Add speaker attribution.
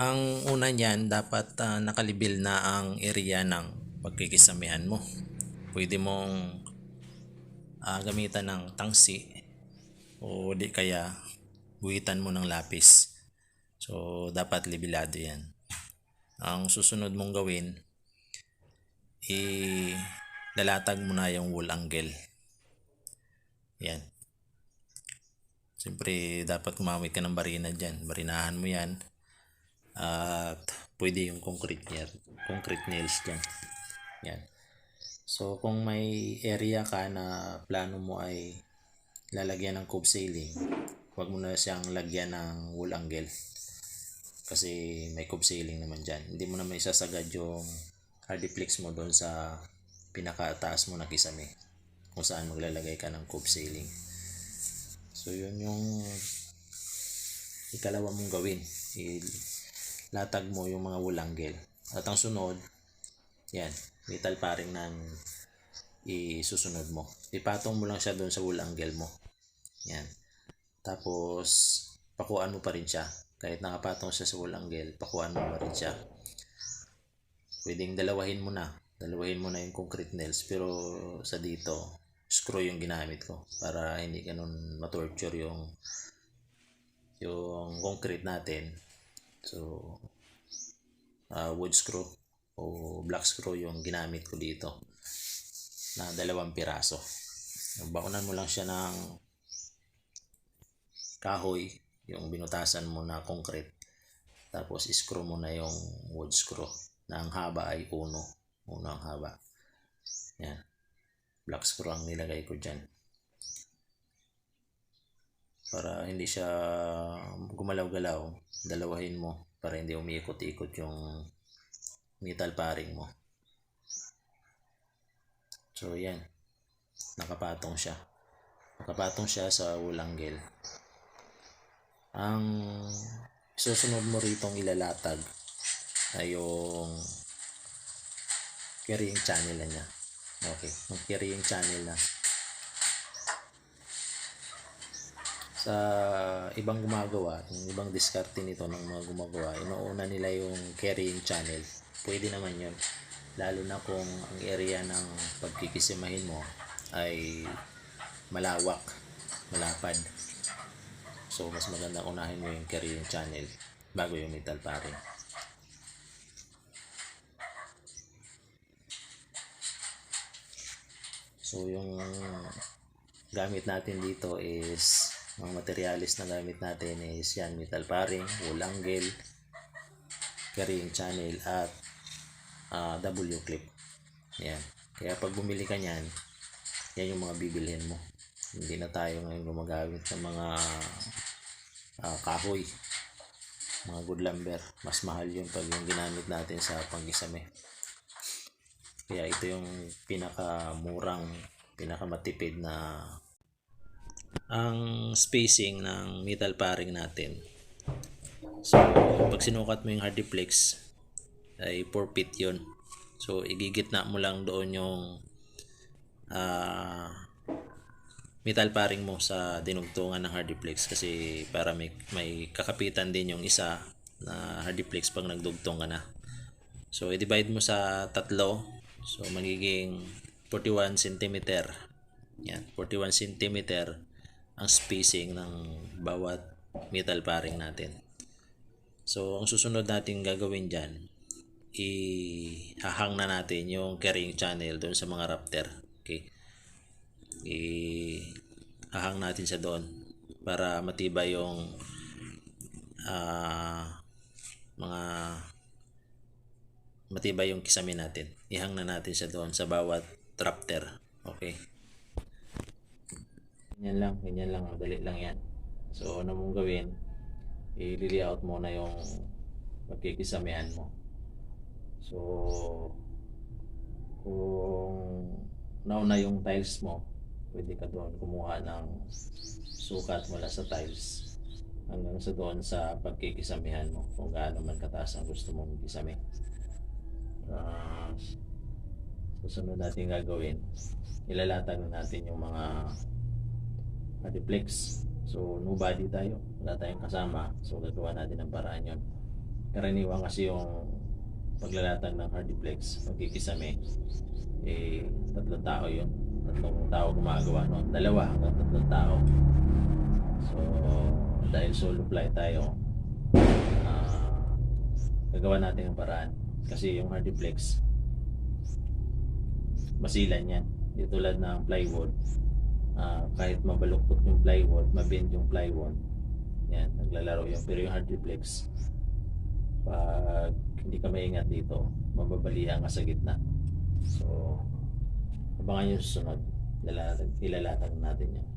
Speaker 1: Ang una niyan, dapat ah, nakalibil na ang area ng pagkikisamihan mo. Pwede mong ah, gamitan ng tangsi o di kaya guhitan mo ng lapis. So, dapat libilado yan. Ang susunod mong gawin, i lalatag mo na yung wool angle. Yan. Siyempre, dapat gumamit ka ng barina dyan. Barinahan mo yan. At pwede yung concrete niya, concrete nails dyan. Yan. So, kung may area ka na plano mo ay lalagyan ng cove ceiling, huwag mo na siyang lagyan ng wool angle. Kasi may cove ceiling naman dyan. Hindi mo naman isasagad yung hardiplex mo doon sa pinakataas mo na kisame kung saan maglalagay ka ng cove ceiling. So, yun yung ikalawa mong gawin. I- latag mo yung mga wulanggel. At ang sunod, yan, metal paring ng isusunod mo. Ipatong mo lang siya doon sa wulanggel mo. Yan. Tapos, pakuan mo pa rin siya. Kahit nakapatong siya sa wulanggel, pakuan mo pa rin siya. Pwedeng dalawahin mo na. Dalawahin mo na yung concrete nails. Pero sa dito, screw yung ginamit ko para hindi ganun matorture yung yung concrete natin So, uh, wood screw o black screw yung ginamit ko dito na dalawang piraso. Bakunan mo lang siya ng kahoy, yung binutasan mo na concrete. Tapos screw mo na yung wood screw na ang haba ay uno. Uno ang haba. Yan. Black screw ang nilagay ko dyan. Para hindi siya gumalaw-galaw, dalawahin mo para hindi umiikot-ikot yung metal paring mo. So, yan. Nakapatong siya. Nakapatong siya sa ulanggel. Ang susunod mo rito ilalatag ay yung carrying channel na niya. Okay. Yung channel na. sa ibang gumagawa, yung ibang diskarte nito ng mga gumagawa, inuuna nila yung carrying channel. Pwede naman yun. Lalo na kung ang area ng pagkikisimahin mo ay malawak, malapad. So, mas maganda unahin mo yung carrying channel bago yung metal paring. So, yung gamit natin dito is mga materialis na gamit natin is yan metal paring, wool angle, carrying channel at ah, W clip. Yan. Kaya pag bumili ka niyan, yan yung mga bibilhin mo. Hindi na tayo ngayon gumagamit ng mga ah, kahoy, mga good lumber. Mas mahal yun pag yung ginamit natin sa panggisame. Kaya ito yung pinakamurang, pinakamatipid na ang spacing ng metal paring natin. So, pag sinukat mo yung hardiplex, ay 4 feet yun. So, igigitna mo lang doon yung ah, metal paring mo sa dinugtungan ng hardiplex kasi para may, may kakapitan din yung isa na hardiplex pag nagdugtong ka na. So, i-divide mo sa tatlo. So, magiging 41 cm. Yan, 41 cm ang spacing ng bawat metal paring natin. So, ang susunod natin gagawin dyan, ihahang na natin yung carrying channel doon sa mga raptor. Okay? Ihahang natin sa doon para matibay yung ah, mga matibay yung kisame natin. Ihang na natin siya doon sa bawat raptor. Okay? Ganyan lang, ganyan lang, dali lang yan. So, ano mong gawin, i-layout mo na yung pagkikisamihan mo. So, kung nauna yung tiles mo, pwede ka doon kumuha ng sukat mula sa tiles hanggang sa doon sa pagkikisamihan mo kung gaano man kataas ang gusto mong kisame. Ah, susunod natin gagawin, ilalatag na natin yung mga multiplex. So, nobody tayo. Wala tayong kasama. So, gagawa natin ng paraan yun. Karaniwan kasi yung paglalatag ng hardiplex, pagkikisame, eh, tatlong tao yun. Tatlong tao gumagawa nun. Dalawa hanggang tatlong tao. So, dahil solo fly tayo, ah, gagawa natin ng paraan. Kasi yung hardiplex, masilan yan. Di tulad ng plywood, ah, kahit mabaluktot yung plywood, mabend yung plywood, yan, naglalaro yun. Pero yung hardiplex, pag hindi ka maingat dito, mababalihan ka sa gitna. So, abangan yung susunod. Ilalatag, ilalatag natin yan.